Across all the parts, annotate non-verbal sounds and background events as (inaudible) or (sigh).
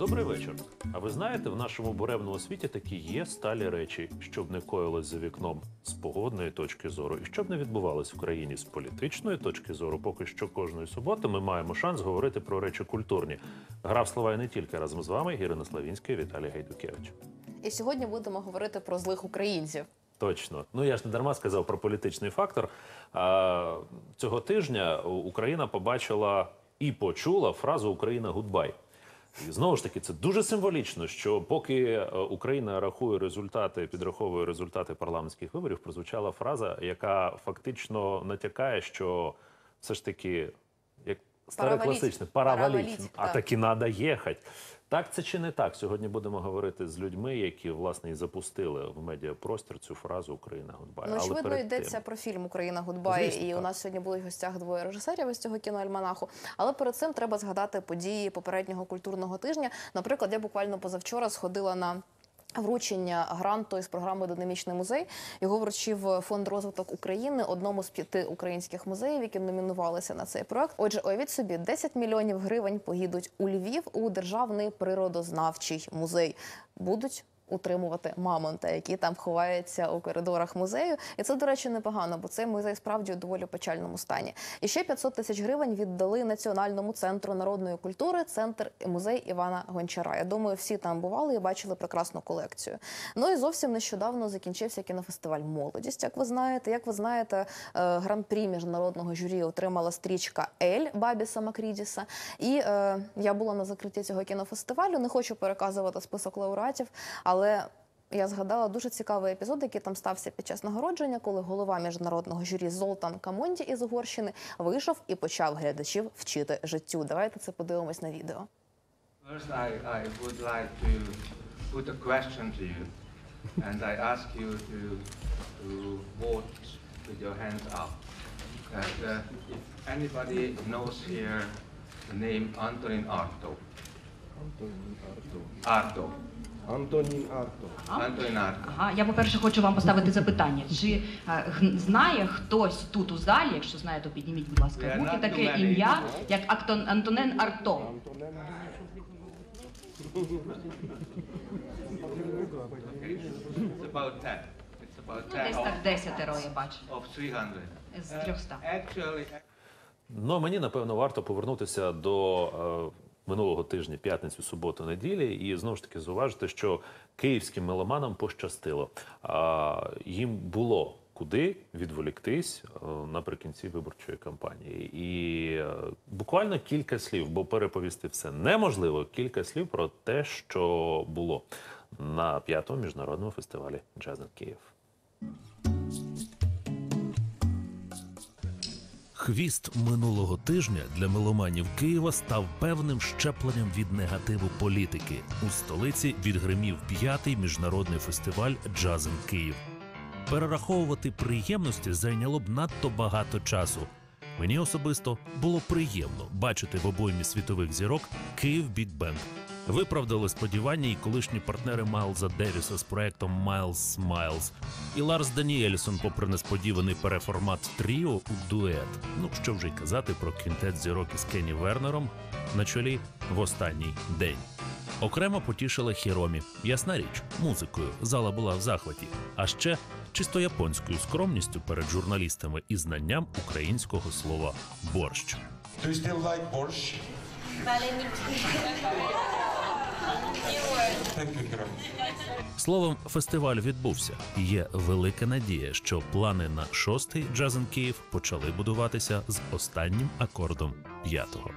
Добрий вечір. А ви знаєте, в нашому буремному світі такі є сталі речі, щоб не коїлось за вікном з погодної точки зору, і щоб не відбувалось в країні з політичної точки зору. Поки що кожної суботи ми маємо шанс говорити про речі культурні. Грав слова і не тільки разом з вами Ірина Славінська і Віталій Гайдукевич. І сьогодні будемо говорити про злих українців. Точно. Ну я ж не дарма сказав про політичний фактор. А, цього тижня Україна побачила і почула фразу Україна гудбай. І знову ж таки, це дуже символічно, що поки е, Україна рахує результати, підраховує результати парламентських виборів, прозвучала фраза, яка фактично натякає, що все ж таки, як старе класичне, пара валіть, а так. таки надо їхати. Так це чи не так? Сьогодні будемо говорити з людьми, які власне і запустили в медіапростір цю фразу Україна гудбай. Ну, очевидно, перед йдеться тим- про фільм Україна Гудбай. Звісно, і у нас сьогодні були в гостях двоє режисерів із цього кіноальманаху. Але перед цим треба згадати події попереднього культурного тижня. Наприклад, я буквально позавчора сходила на. Вручення гранту із програми Динамічний музей його вручив фонд розвиток України, одному з п'яти українських музеїв, які номінувалися на цей проект. Отже, уявіть собі, 10 мільйонів гривень поїдуть у Львів у державний природознавчий музей. Будуть утримувати мамонта, який там ховається у коридорах музею. І це, до речі, непогано, бо цей музей справді у доволі печальному стані. І ще 500 тисяч гривень віддали Національному центру народної культури, центр і музей Івана Гончара. Я думаю, всі там бували і бачили прекрасну колекцію. Ну і зовсім нещодавно закінчився кінофестиваль Молодість. Як ви знаєте, як ви знаєте, е, гран-прі міжнародного журі отримала стрічка Ель Бабіса Макрідіса. І е, я була на закритті цього кінофестивалю. Не хочу переказувати список лауреатів, але я згадала дуже цікавий епізод, який там стався під час нагородження, коли голова міжнародного журі Золтан Камонді із Угорщини вийшов і почав глядачів вчити життю. Давайте це подивимось на відео. First, I, I would like to put a question to you, and I ask you to, to vote with your hands up. That uh, if anybody knows here the name Antonin Arto. Arto. Антонін Арто. Antonin Arto. Ага, я по-перше хочу вам поставити запитання. Чи е, г- знає хтось тут у залі, якщо знає, то підніміть, будь ласка, руки таке ім'я, як Актон, Антонен Арто. Антонен It's about 10. It's about Ну, 10 десь of, так десятеро я бачу. of 300. З Uh, 300. actually, Ну мені напевно варто повернутися до е, минулого тижня, п'ятницю, суботу, неділі, і знову ж таки зауважити, що київським меломанам пощастило. А, їм було куди відволіктись е, наприкінці виборчої кампанії. І е, буквально кілька слів, бо переповісти все неможливо. Кілька слів про те, що було на п'ятому міжнародному фестивалі in Київ. Хвіст минулого тижня для меломанів Києва став певним щепленням від негативу політики. У столиці відгримів п'ятий міжнародний фестиваль Джазен Київ. Перераховувати приємності зайняло б надто багато часу. Мені особисто було приємно бачити в обоймі світових зірок Київ Біг Бенд. Виправдали сподівання і колишні партнери Майлза Девіса з проектом Майлз Смайлз, і Ларс Даніельсон, попри несподіваний переформат тріо у дует. Ну що вже й казати про квінтет зірок із Кенні Вернером на чолі в останній день. Окремо потішила Хіромі. Ясна річ, музикою зала була в захваті, а ще чисто японською скромністю перед журналістами і знанням українського слова борщ. Do you still like Hiro. Словом, фестиваль відбувся. Є велика надія, що плани на шостий Джазен Київ почали будуватися з останнім акордом п'ятого.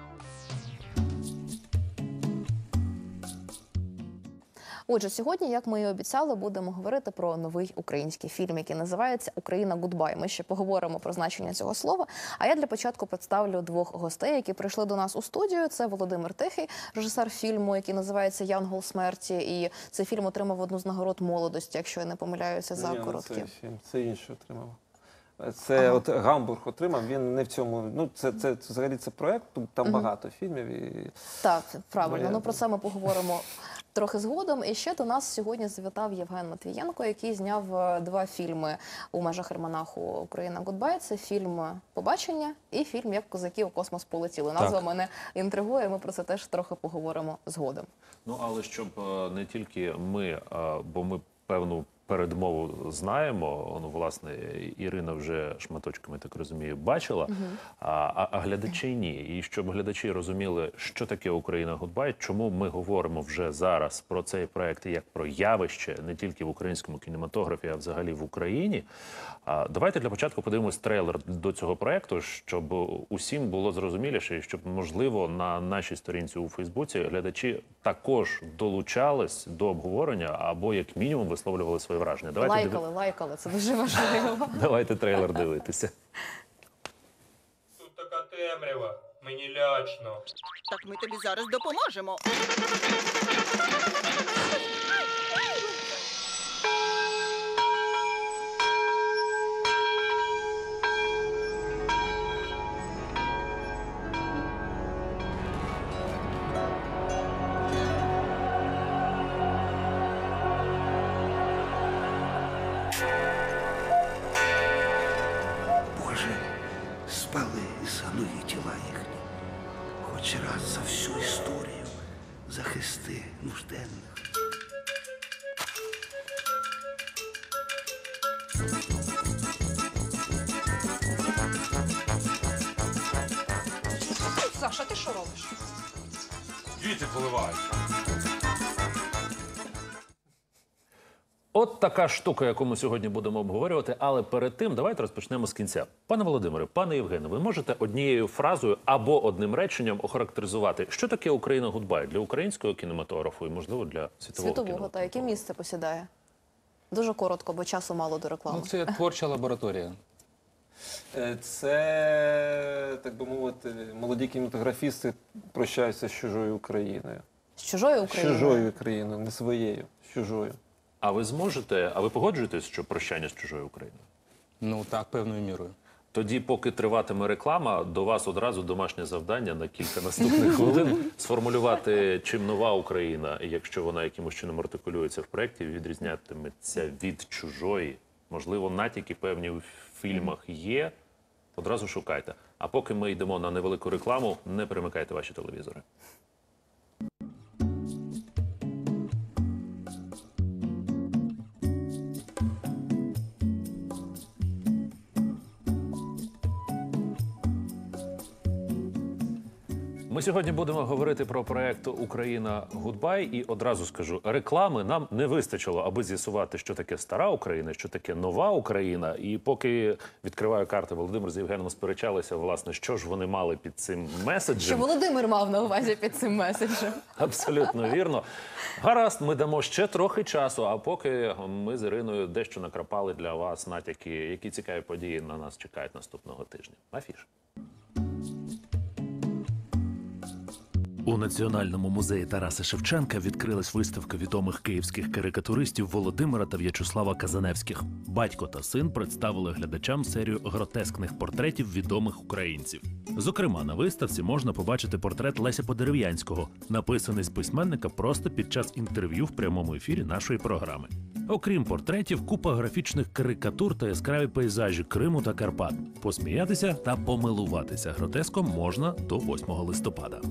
Отже, сьогодні, як ми і обіцяли, будемо говорити про новий український фільм, який називається Україна Гудбай. Ми ще поговоримо про значення цього слова. А я для початку представлю двох гостей, які прийшли до нас у студію. Це Володимир Тихий, режисер фільму, який називається Янгол смерті. І цей фільм отримав одну з нагород молодості, якщо я не помиляюся за Ні, не фільм, це інший отримав. Це Ага. от Гамбург отримав. Він не в цьому. Ну це це, це взагалі це проект. Там багато фільмів і Так, правильно. Моя- Ну про це ми поговоримо трохи згодом. І ще до нас сьогодні завітав Євген Матвієнко, який зняв е, два фільми у межах альманаху Україна Гудбай. Це фільм Побачення і фільм Як козаки у космос полетіли. Назва мене інтригує. Ми про це теж трохи поговоримо згодом. Ну але щоб е, не тільки ми, е, бо ми певну передмову знаємо. Ну, власне, Ірина вже шматочками, так розумію, бачила, а, а, а глядачі ні. І щоб глядачі розуміли, що таке Україна Гудбай, чому ми говоримо вже зараз про цей проект як про явище не тільки в українському кінематографі, а взагалі в Україні. А, давайте для початку подивимось трейлер до цього проекту, щоб усім було зрозуміліше, і щоб можливо на нашій сторінці у Фейсбуці глядачі також долучались до обговорення або як мінімум висловлювали свої враження. Давайте Лайкали, Лайкали, лайкали. Це дуже важливо. (laughs) давайте трейлер дивитися. Тут така темрява, мені лячно. Так ми тобі зараз допоможемо. Саша, ти що робиш? Квіти поливають. От така штука, яку ми сьогодні будемо обговорювати. Але перед тим давайте розпочнемо з кінця. Пане Володимире, пане Євгене, ви можете однією фразою або одним реченням охарактеризувати, що таке Україна Гудбай для українського кінематографу і можливо для світового, Світового та яке місце посідає? Дуже коротко, бо часу мало до реклами. Ну, це творча лабораторія. Е, це так би мовити, молоді кінематографісти прощаються з чужою Україною. З чужої З чужою Україною, не своєю, з чужою. А ви зможете, а ви погоджуєтесь, що прощання з чужою Україною? Ну так, певною мірою. Тоді, поки триватиме реклама, до вас одразу домашнє завдання на кілька наступних хвилин (laughs) сформулювати, чим нова Україна, якщо вона якимось чином артикулюється в проєкті, відрізнятиметься від чужої. Можливо, натяки певні в фільмах є. Одразу шукайте. А поки ми йдемо на невелику рекламу, не перемикайте ваші телевізори. Сьогодні будемо говорити про проект Україна Гудбай. І одразу скажу, реклами нам не вистачило, аби з'ясувати, що таке стара Україна, що таке нова Україна. І поки відкриваю карти, Володимир з Євгеном сперечалися, власне, що ж вони мали під цим меседжем. Що. Володимир мав на увазі під цим меседжем. Абсолютно вірно. Гаразд, ми дамо ще трохи часу. А поки ми з Іриною дещо накрапали для вас натяки, які цікаві події на нас чекають наступного тижня. Афіш. У Національному музеї Тараса Шевченка відкрилась виставка відомих київських карикатуристів Володимира та В'ячеслава Казаневських. Батько та син представили глядачам серію гротескних портретів відомих українців. Зокрема, на виставці можна побачити портрет Леся Подерев'янського, написаний з письменника просто під час інтерв'ю в прямому ефірі нашої програми. Окрім портретів, купа графічних карикатур та яскраві пейзажі Криму та Карпат. Посміятися та помилуватися гротеском можна до 8 листопада.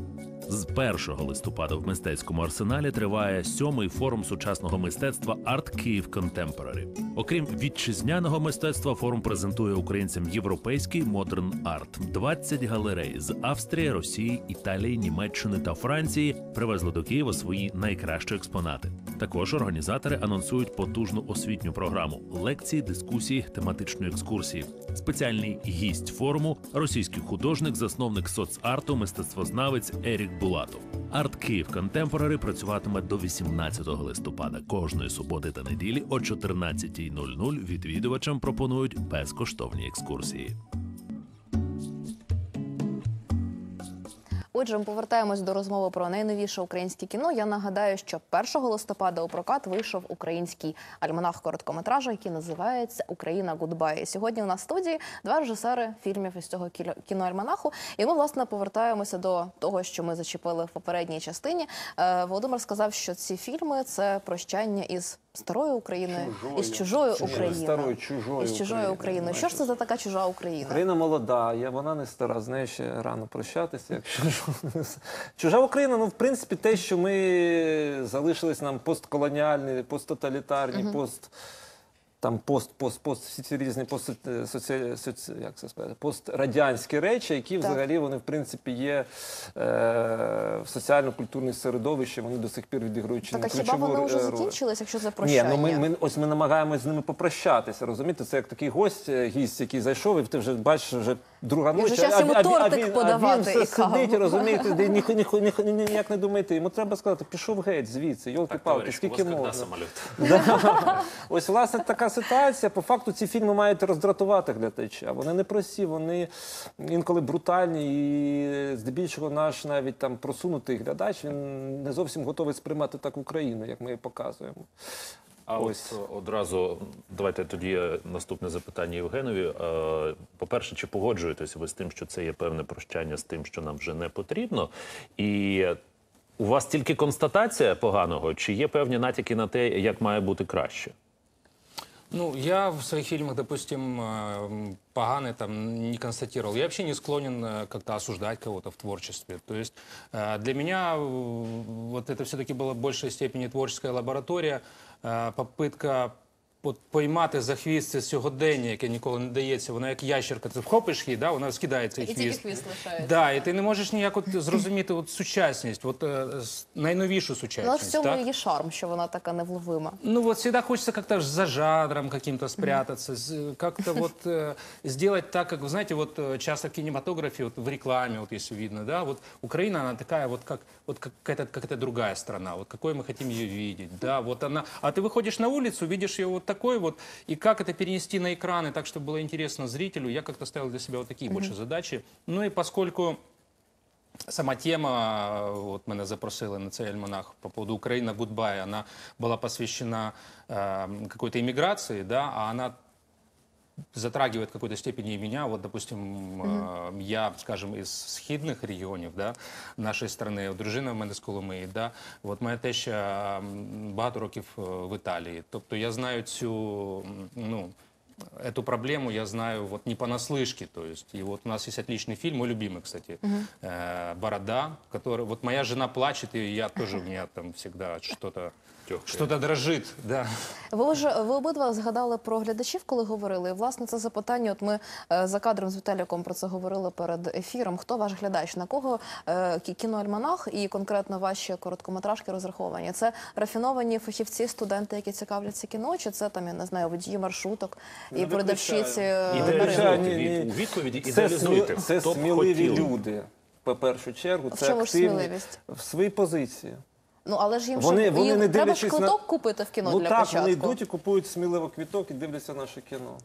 З 1 листопада в мистецькому арсеналі триває сьомий форум сучасного мистецтва Арт Київ Contemporary. Окрім вітчизняного мистецтва, форум презентує українцям європейський модерн арт. 20 галерей з Австрії, Росії, Італії, Німеччини та Франції привезли до Києва свої найкращі експонати. Також організатори анонсують потужну освітню програму лекції, дискусії, тематичні екскурсії. Спеціальний гість форуму російський художник, засновник соцарту, мистецтвознавець Ерік Булатов. Арт Київ Контемпорари працюватиме до 18 листопада. Кожної суботи та неділі о 14.00 відвідувачам пропонують безкоштовні екскурсії. Отже, ми повертаємось до розмови про найновіше українське кіно. Я нагадаю, що 1 листопада у прокат вийшов український альманах короткометража, який називається Україна Гудбай. Сьогодні у нас в студії два режисери фільмів із цього кіно- кіноальманаху. І ми власне повертаємося до того, що ми зачепили в попередній частині. Е, Володимир сказав, що ці фільми це прощання із старою Україною, Чужою. із чужою Чужою, Україною. старою, чужою із чужою Україною, Україною. Що ж це за така чужа Україна? Україна молода, я, вона не стара, з нею ще рано прощатися. Якщо що. чужа Україна, ну в принципі, те, що ми залишились нам постколоніальні, посттоталітарні, пост. Там пост, пост, пост, всі ці різні пост, е, соці, соці, як це сказати, пострадянські речі, які Так. взагалі вони в принципі є е, в соціально-культурних середовищі, вони до сих пір відіграють чи Так не а хіба вони вже закінчились, якщо це Ні, ну ми, ми ось ми намагаємось з ними попрощатися. Розумієте, це як такий гость, е, гість, який зайшов, і ти вже бачиш вже друга І вже ніч. час йому тортик а подавати він все сидить, розумієте, де ніхто ні, ні, ні, ніяк не думаєте. Йому треба сказати, пішов геть звідси, йолки-палки, скільки можна. (laughs) Ось власне така ситуація. По факту ці фільми мають роздратувати глядача. Вони не прості, вони інколи брутальні, і здебільшого наш навіть там просунутий глядач він не зовсім готовий сприймати так Україну, як ми її показуємо. А Ось. ось одразу давайте тоді е, наступне запитання Євгенові. Е, По-перше, чи погоджуєтеся ви з тим, що це є певне прощання з тим, що нам вже не потрібно? І у вас тільки констатація поганого, чи є певні натяки на те, як має бути краще? Ну, я в своих фильмах, допустим, э, м, поганы там не констатировал. Я вообще не склонен э, как-то осуждать кого-то в творчестве. То есть э, для меня э, вот это все-таки была в большей степени творческая лабораторія, э, попытка от поймати за хвіст це сьогодення, яке ніколи не дається. Вона як ящерка, ти вхопиш її, да, вона скидає цей І тільки хвіст. хвіст лишається. Да, і ти не можеш ніяк от зрозуміти от сучасність, от, е, с- найновішу Ну, сучасність. в цьому так? її шарм, що вона така невловима. Ну вот всегда хочется как-то ж за жанром каким-то спрятаться, з- как-то вот э, сделать так, как, вы знаете, вот э, часто в кинематографе, вот в рекламе, вот если видно, да, вот Украина, она такая вот как, вот как какая-то, какая-то другая страна, вот какой мы хотим ее видеть, да, вот она, а ты выходишь на улицу, видишь ее вот такой вот, и как это перенести на экраны так, чтобы было интересно зрителю, я как-то ставил для себя вот такие больше задачи. Ну и поскольку Сама тема, от мене запросили на цей альманах по поводу Украина Гудбай, она была посвящена э, какой-то иммиграции, да, а она затрагивает в какой-то степени и меня. Вот, допустим, э, я, скажем, из східних регіонів да, нашої страни, от дружина в мене з Коломиї, да, от моя теща м, багато років е, в Італії. Тобто я знаю цю, м, ну, Эту проблему я знаю вот не понаслышке, то есть, и вот у нас есть отличный фильм, мой любимый, кстати, э, «Борода», который, вот моя жена плачет, и я тоже, у меня там всегда что-то, что-то дрожит, да. Ви вже ви обидва згадали про глядачів, коли говорили. І, власне, це запитання. От ми е, за кадром з Віталіком про це говорили перед ефіром. Хто ваш глядач? На кого е, кі- кіноальманах і конкретно ваші короткометражки розраховані? Це рафіновані фахівці, студенти, які цікавляться кіно, чи це там я не знаю, водії маршруток і продавщиці е, Ідеалізуйте? Ні, ні. від, у відповіді, Це, ідеалізуйте. смі- це Хто б сміливі хотів? люди. По першу чергу, В це чому ж активні сміливість? в своїй позиції. Ну але ж їм Вони- щоб- вони їм не треба ж дивлячись на- квиток купити в кіно ну для так, початку. вони йдуть і купують сміливо квіток і дивляться наше кіно.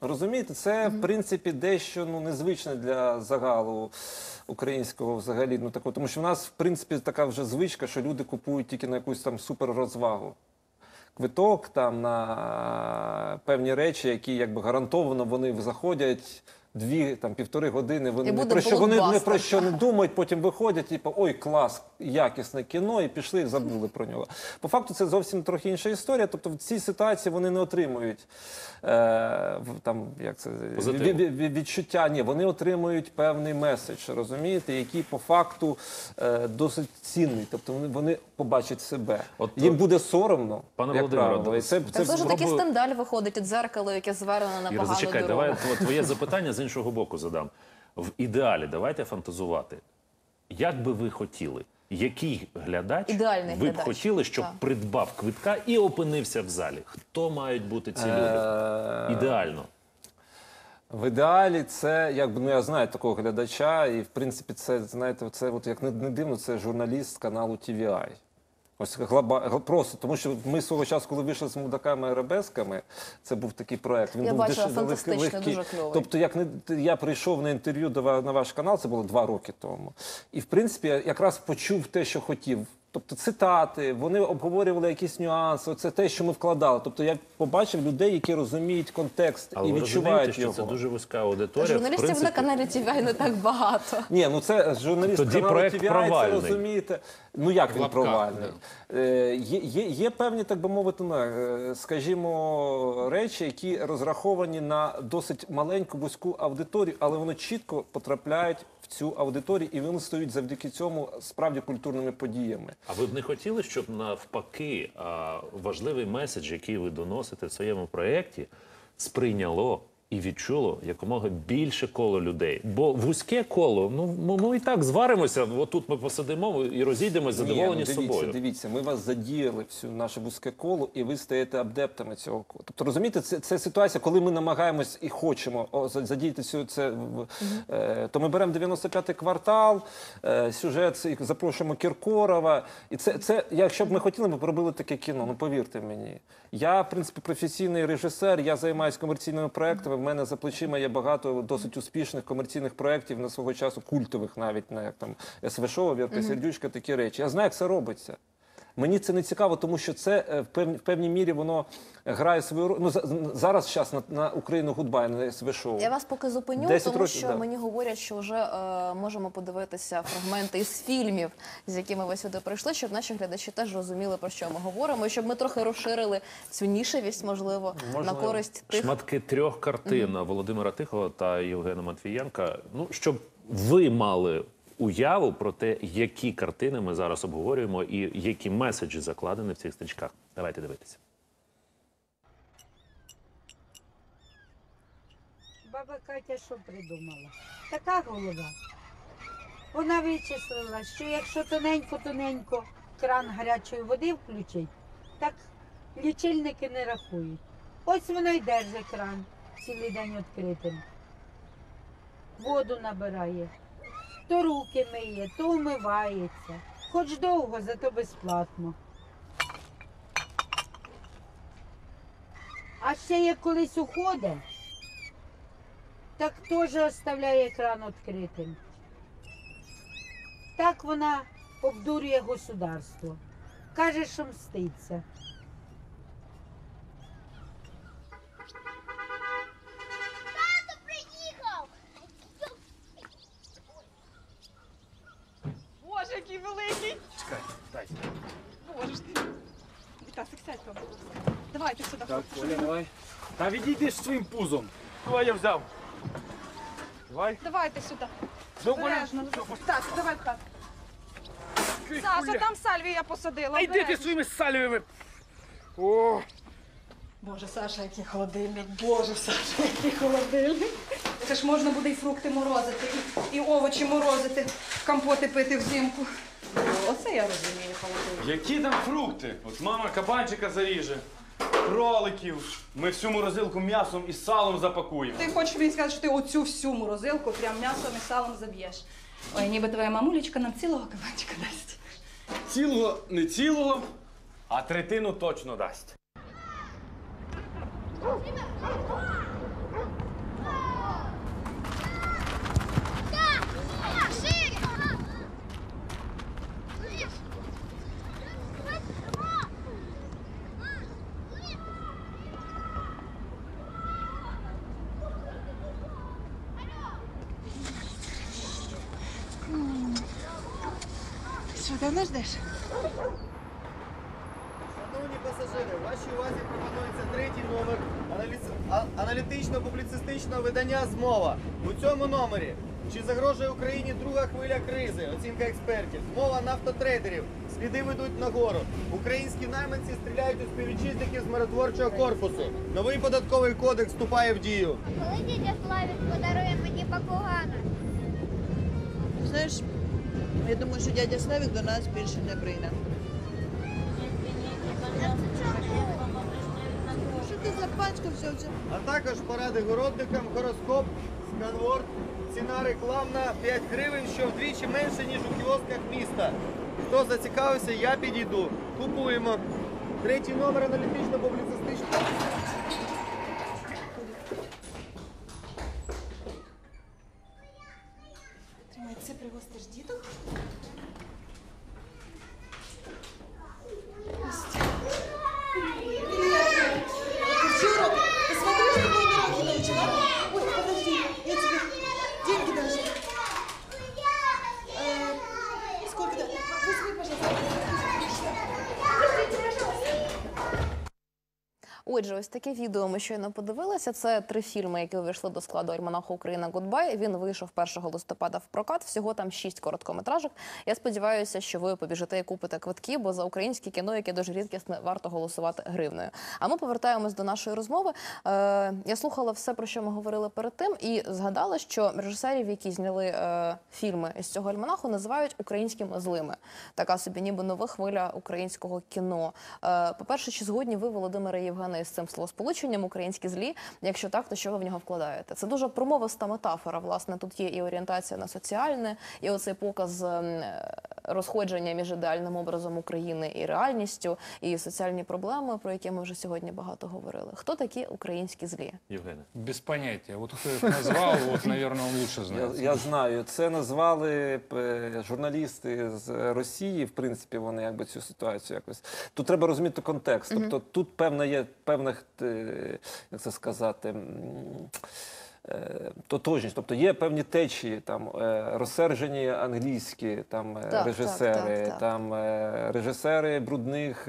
Розумієте, це в принципі дещо ну, незвичне для загалу українського взагалі. Ну, такого, тому що в нас, в принципі, така вже звичка, що люди купують тільки на якусь там суперрозвагу. Квиток там на певні речі, які якби гарантовано вони заходять. Дві там півтори години вони не про що вони не про що не думають, потім виходять, типу, ой, клас, якісне кіно, і пішли і забули про нього. По факту це зовсім трохи інша історія. Тобто в цій ситуації вони не отримують е, там, як це, відчуття. Ні, вони отримують певний меседж, розумієте, який по факту е, досить цінний. Тобто вони, вони побачать себе. От, Їм буде соромно, пане як правило. І це, це це ж такий спробую- стендаль виходить і дзеркало, яке звернено на Іра, погану зачекай, дорогу. давай твоє запитання з іншого боку задам. В ідеалі давайте фантазувати. Як би ви хотіли, який глядач Ідеальний ви б глядач. хотіли, щоб Так. придбав квитка і опинився в залі? Хто мають бути ці люди? Е, Ідеально. В ідеалі це якби ну я знаю такого глядача, і в принципі це знаєте, це от як не, не дивно, це журналіст каналу TVI. Ось глоба... просто, тому що ми свого часу, коли вийшли з мудаками арабесками, це був такий проект. Він Я був бачила, деш- легкий. дуже кльовий. Тобто, як не я прийшов на інтерв'ю на ваш канал, це було два роки тому. І в принципі, я якраз почув те, що хотів. Тобто цитати, вони обговорювали якісь нюанси. Це те, що ми вкладали. Тобто я побачив людей, які розуміють контекст Але і ви відчувають розумієте, що його. це дуже вузька аудиторія. в Журналістів на каналі TVI не так багато. Ні, ну це журналіст Тоді каналу проект TVI, це розумієте. Ну як він лапках, провальний? Е, є, є, є певні, так би мовити, ну, е, скажімо, речі, які розраховані на досить маленьку вузьку аудиторію, але вони чітко потрапляють цю аудиторію, і вони стають завдяки цьому справді культурними подіями. А ви б не хотіли, щоб навпаки важливий меседж, який ви доносите в своєму проєкті, сприйняло і відчуло якомога більше коло людей? Бо вузьке коло, ну ми, ми і так зваримося. Отут ми посидимо і розійдемось задоволені Ні, ну, дивіться, собою. Дивіться, ми вас задіяли всю наше вузьке коло, і ви стаєте адептами цього кола. Тобто, розумієте, це, це ситуація, коли ми намагаємось і хочемо о, за- задіяти цю це. в- Е, то ми беремо 95-й квартал, е, сюжет, запрошуємо Кіркорова. І це, це, якщо б ми хотіли, ми б робили таке кіно. Ну повірте мені. Я, в принципі, професійний режисер, я займаюся комерційними проектами. В мене за плечима є багато досить успішних комерційних проєктів на свого часу, культових навіть, на як там СВ Шоу, Вірка Сердючка, такі речі. Я знаю, як це робиться. Мені це не цікаво, тому що це е, в певній, в певній мірі воно грає свою роль. Ну за- зараз час на, на Україну гудбай на СВ Шоу. Я вас поки зупиню, тому років, що да. мені говорять, що вже е, можемо подивитися фрагменти із фільмів, з якими ви сюди прийшли, щоб наші глядачі теж розуміли, про що ми говоримо, і щоб ми трохи розширили цю нішевість, можливо, на користь тих. Шматки трьох картин Володимира Тихого та Євгена Матвієнка. Ну щоб ви мали уяву про те, які картини ми зараз обговорюємо і які меседжі закладені в цих стрічках. Давайте дивитися. Баба Катя що придумала? Така голова. Вона вичислила, що якщо тоненько-тоненько кран гарячої води включить, так лічильники не рахують. Ось вона й держить кран цілий день відкритим. Воду набирає, то руки миє, то вмивається. Хоч довго, зато безплатно. А ще як колись уходить, так теж оставляє кран відкритим. Так вона обдурює государство. Каже, що мститься. Боже, який великий! Чекай, дай. Боже ж ти. Вітасик, сядь там, будь ласка. Давайте сюди. Так, хлопці. Оля, давай. Та відійди з своїм пузом. Давай я взяв. Давай. Давайте сюди. Ну, Обережно. Так, давай хату. Саша, там сальвію я посадила. А йди ти обережно. своїми салювими. О, Боже, Саша, який холодильник. Боже, Саша, який холодильник. Це ж можна буде і фрукти морозити, і, і овочі морозити, компоти пити взимку. Оце я розумію холодильник. які там фрукти? От мама кабанчика заріже, кроликів. Ми всю морозилку м'ясом і салом запакуємо. Ти хочеш мені сказати, що ти оцю всю морозилку прям м'ясом і салом заб'єш. Ой, ніби твоя мамулечка нам цілого кабанчика дасть. Цілого, не цілого, а третину точно дасть. Що, давно ждеш? Шановні пасажири, вашій увазі пропонується третій номер аналітично-публіцистичного видання Змова. У цьому номері чи загрожує Україні друга хвиля кризи? Оцінка експертів. Змова нафтотрейдерів. Сліди ведуть нагору. Українські найманці стріляють у співвітчизників з миротворчого корпусу. Новий податковий кодекс вступає в дію. Коли дідя Славік подарує мені баклажана? Знаєш, я думаю, що дядя Славік до нас більше не прийде. Що ти запачкався? А також поради городникам, гороскоп, сканворд, ціна рекламна 5 гривень, що вдвічі менше, ніж у кіосках міста. Хто зацікавився, я підійду. Купуємо. Третій номер аналітично-публіцистичний. Тримай, Отже, ось таке відео ми щойно подивилися. Це три фільми, які увійшли до складу альманаху Україна Гудбай. Він вийшов 1 листопада в прокат. Всього там шість короткометражок. Я сподіваюся, що ви побіжите і купите квитки, бо за українське кіно, яке дуже рідкісне, варто голосувати гривнею. А ми повертаємось до нашої розмови. Е, я слухала все, про що ми говорили перед тим, і згадала, що режисерів, які зняли е, фільми із цього альманаху, називають українськими злими. Така собі, ніби нова хвиля українського кіно. Е, по-перше, чи згодні ви, Володимире Євгене, з цим словосполученням українські злі? Якщо так, то що ви в нього вкладаєте? Це дуже промовиста метафора. Власне, тут є і орієнтація на соціальне, і оцей показ ем, розходження між ідеальним образом України і реальністю, і соціальні проблеми, про які ми вже сьогодні багато говорили. Хто такі українські злі? Євгене. Без понятия. Вот кто их назвал, вот, наверное, он лучше Я, я знаю, це назвали е, журналісти з Росії. В принципі, вони якби цю ситуацію якось. Тут треба розуміти контекст. Тобто тут певна є певних, е, як це сказати. Е, Тотожність, тобто є певні течії, там е, розсержені англійські там е, Так, режисери, так, так, так. там режисери брудних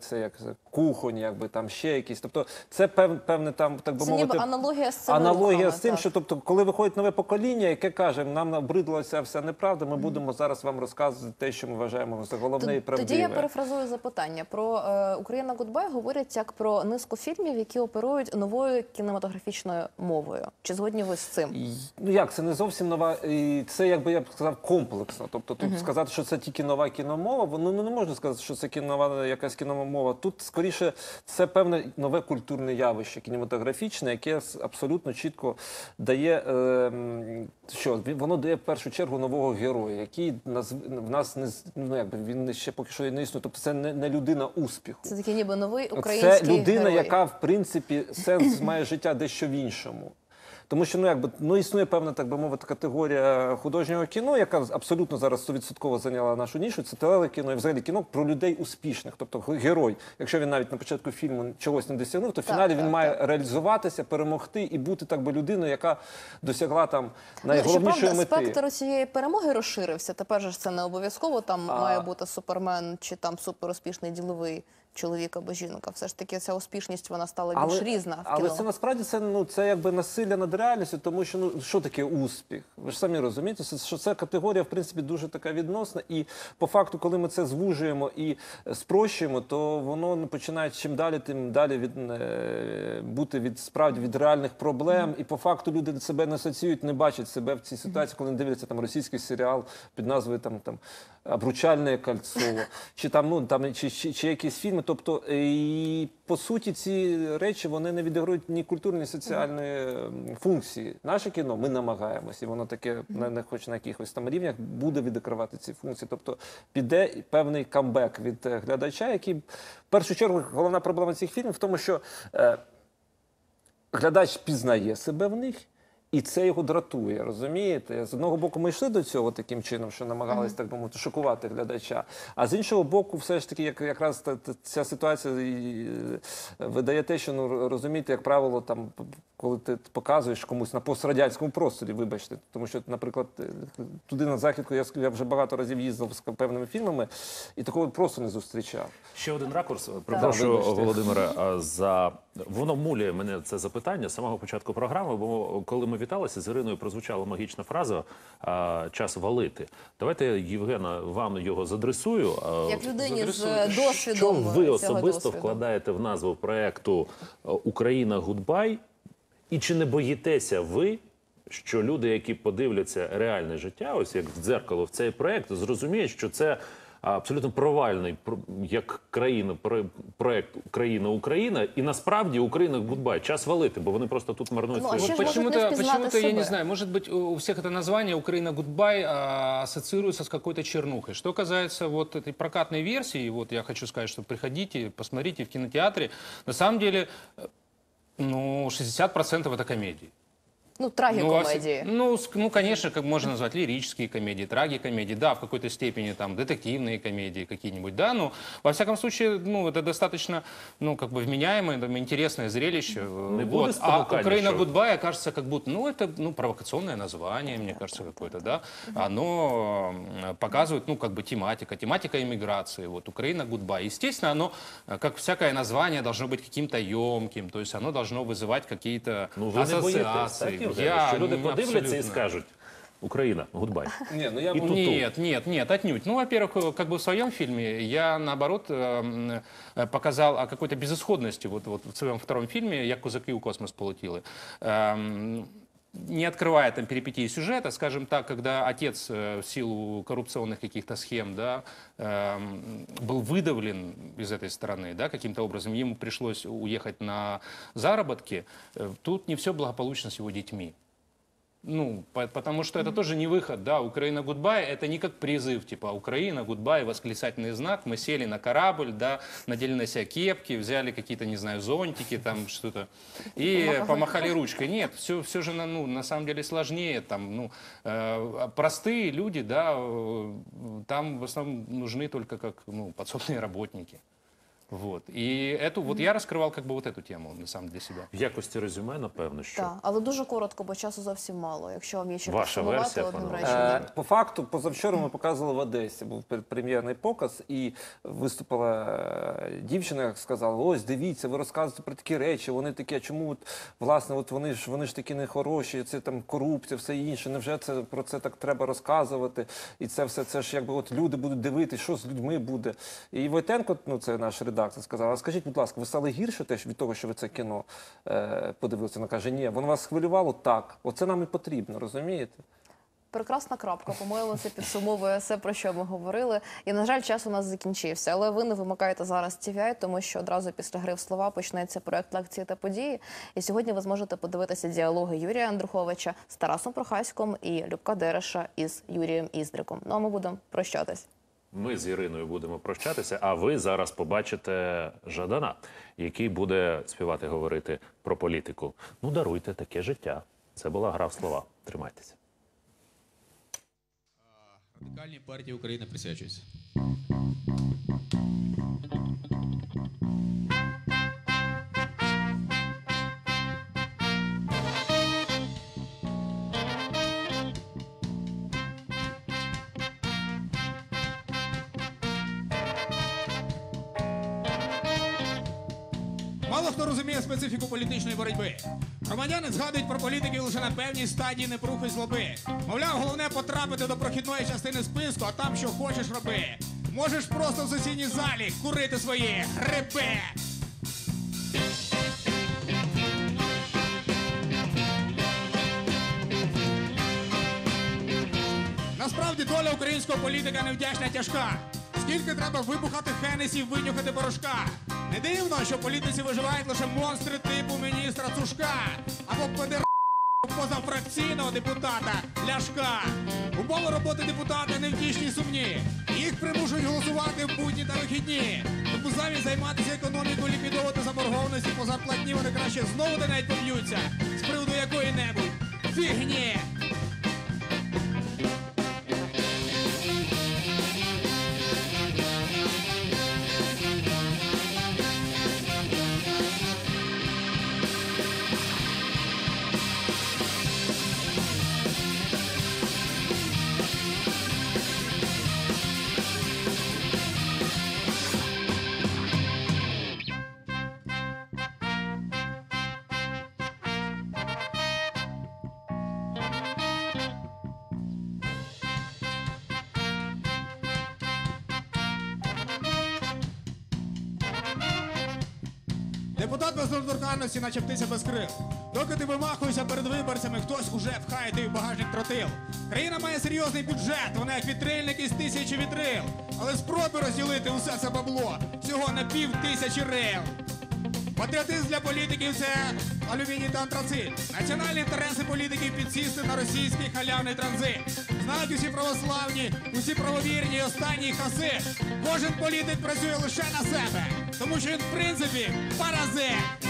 це як кухонь, якби там ще якісь. Тобто це пев, певне там, так би Це мовити, ніби аналогія з цими аналогія з тим, так. що тобто, коли виходить нове покоління, яке каже, нам набридла ця вся неправда, ми будемо зараз вам розказувати те, що ми вважаємо за головне і Т- Тоді я перефразую запитання про е, Україна Гудбай говорять як про низку фільмів, які оперують новою кінематографічною мовою. Чи згодні ви з цим? Ну як це не зовсім нова, і це якби я б сказав комплексно. Тобто тут Мгм. сказати, що це тільки нова кіномова, воно ну, не можна сказати, що це кінова якась кіномова. Тут скоріше це певне нове культурне явище кінематографічне, яке абсолютно чітко дає е, що воно дає в першу чергу нового героя, який нас в нас не ну якби він ще поки що не існує. Тобто це не, не людина успіху. Це такий ніби новий український Це людина, герой. яка в принципі сенс має життя дещо в іншому. Тому що ну якби ну існує певна, так би мовити, категорія художнього кіно, яка абсолютно зараз 100% зайняла нашу нішу. Це телекіно і взагалі кіно про людей успішних. Тобто герой, якщо він навіть на початку фільму чогось не досягнув, то в фіналі так, він має реалізуватися, перемогти і бути так би людиною, яка досягла там найголовнішої ну, мети. спектр цієї перемоги розширився. Тепер же ж це не обов'язково. Там А- має бути супермен чи там суперуспішний діловий чоловік або жінка. Все ж таки, ця успішність вона стала більш різна в але кіно. це насправді це ну це якби насилля над реальністю, тому що ну що таке успіх? Ви ж самі розумієте, що це категорія в принципі дуже така відносна. І по факту, коли ми це звужуємо і спрощуємо, то воно ну, починає чим далі, тим далі від е, бути від справді від реальних проблем. І по факту люди себе не асоціюють, не бачать себе в цій ситуації, коли не дивляться там російський серіал під назвою там там обручальне кольцо, чи там ну там чи, чи, чи якісь фільми. Тобто е, і по суті ці речі вони не відіграють ні культурної, ні соціальної функції. Наше кіно ми намагаємося, і воно таке не хоч на якихось там рівнях буде відігравати ці функції. Тобто піде певний камбек від е, глядача, який в першу чергу головна проблема цих фільмів в тому, що е, глядач пізнає себе в них. І це його дратує, розумієте? З одного боку, ми йшли до цього таким чином, що намагалися так би мовити шокувати глядача. А з іншого боку, все ж таки, як якраз та, та- ця ситуація і, е, видає те, що ну розумієте, як правило, там коли ти показуєш комусь на пострадянському просторі, вибачте, тому що, наприклад, е, туди на західку я, я вже багато разів їздив з певними фільмами, і такого просто не зустрічав. Ще один ракурс. Прошу, вибачте. Володимире, (laughs) за воно мулює мене це запитання з самого початку програми. Бо коли ми віталися з Іриною, прозвучала магічна фраза час валити. Давайте Євгена вам його задресую. Як людині з досвідом Що ви особисто досвіду? вкладаєте в назву проекту Україна Гудбай? І чи не боїтеся ви? Що люди, які подивляться реальне життя, ось як в дзеркало в цей проект, зрозуміють, що це абсолютно провальний про- як країна про- проект Україна Україна, і насправді Україна гудбай. Час валити, бо вони просто тут марнують Ну, а свої ще ж можуть не Почему-то, впізнати почему-то, я не себе. знаю, может быть, у у всех это название «Украина Гудбай» а, ассоциируется с какой-то чернухой. Что касается вот этой прокатной версии, вот я хочу сказать, что приходите, посмотрите в кинотеатре. На самом деле, э, ну, 60% это комедии. Ну, Ну, во трагікомедії. все- Ну, ск- ну, конечно, как можно назвать лирические комедии, трагикомедии, да, в какой-то степени там детективные комедии какие-нибудь, да, ну, во всяком случае, ну, это достаточно, ну, как бы вменяемое, там, интересное зрелище. э, Не вот. будет А спонукания, Украина что- Гудбай кажется, как будто, ну, это, ну, провокационное название, мне кажется, какое-то, да, оно м, показывает, ну, как бы тематика, тематика иммиграции, вот, Украина Гудбай. Естественно, оно, э, как всякое название, должно быть каким-то емким, то есть оно должно вызывать какие-то Ну ви не боїтесь, ассоциации. так, Євгеній? що люди м, подивляться і абсолютно. скажуть Україна, гудбай. Ні, ну я І б- тут Нет, нет, нет, отнюдь. Ну, во-первых, э, как бы в своем фильме я, наоборот, эм, э, показал о какой-то безысходности вот, вот в своем втором фильме «Як козаки у космос полетіли». Эм, не открывая там перипетии сюжета, скажем так, когда отец э, в силу коррупционных каких-то схем, да, эм, был выдавлен из этой страны, да, каким-то образом, ему пришлось уехать на заработки, э, тут не все благополучно с его детьми. Ну, по- потому что это тоже не выход, да, Украина гудбай, это не как призыв, типа Украина гудбай, восклицательный знак, мы сели на корабль, да, надели на себя кепки, взяли какие-то, не знаю, зонтики, там что-то, и Помахали. ручкой. Нет, все, все же, на- ну, на самом деле сложнее, там, ну, э, простые люди, да, э, там в основном нужны только как, ну, подсобные работники. Вот. И эту, вот я раскрывал как бы вот эту тему, на самом деле, для себя. В якості резюме, напевно, що Так, але дуже коротко, бо часу зовсім мало. Якщо вам є ще Ваша підсумувати версія, одним пане реченням. Е, По факту, позавчора ми показували в Одесі. Був пер- прем'єрний показ, і виступила е, дівчина, як сказала: ось дивіться, ви розказуєте про такі речі. Вони такі, а чому от, власне, от вони ж вони ж такі нехороші, це там корупція, все інше. Невже це про це так треба розказувати? І це все це ж якби от люди будуть дивитися, що з людьми буде. І Войтенко, ну це наш редактор, сказав: а скажіть, будь ласка, ви стали гірше теж від того, що ви це кіно е, подивилися? Вона каже, ні, воно вас хвилювало так. Оце нам і потрібно, розумієте? Прекрасна крапка. По-моєму, це підсумовує все, про що ми говорили. І, на жаль, час у нас закінчився. Але ви не вимикаєте зараз TVI, тому що одразу після гри в слова почнеться проект лекції та події. І сьогодні ви зможете подивитися діалоги Юрія Андруховича з Тарасом Прохаськом і Любка Дереша із Юрієм Іздриком. Ну а ми будемо прощатись. Ми з Іриною будемо прощатися, а ви зараз побачите Жадана, який буде співати говорити про політику. Ну, даруйте таке життя. Це була гра в слова. Тримайтеся. Радикальній партії України присвячується. Політичної боротьби. Громадяни згадують про політиків лише на певній стадії непрухи й злоби. Мовляв, головне потрапити до прохідної частини списку, а там що хочеш роби. Можеш просто в сесійній залі курити свої гриби. Насправді доля українського політика невдячна тяжка. Скільки треба вибухати хенесів, винюхати порошка. Не дивно, що політиці виживають лише монстри типу міністра Цушка або педер позафракційного депутата Ляшка. Умови роботи депутата невтішні й сумні. Їх примушують голосувати в будні та вихідні. Тому замість займатися економікою, ліквідовувати заборгованості по зарплатні, вони краще знову де навіть поб'ються з приводу якої-небудь фігні. Депутат без недоторканності, наче птиця без крил. Доки ти вимахуєшся перед виборцями, хтось уже пхає тобі в багажник тротил. Країна має серйозний бюджет, вона як вітрильник із тисячі вітрил. Але спроби розділити усе це бабло всього на пів тисячі рил. Патріотизм для політиків це алюміній та антрацит. Національні інтереси політиків підсісти на російський халявний транзит. Знають усі православні, усі правовірні останні хаси. Кожен політик працює лише на себе, тому що він в принципі паразит.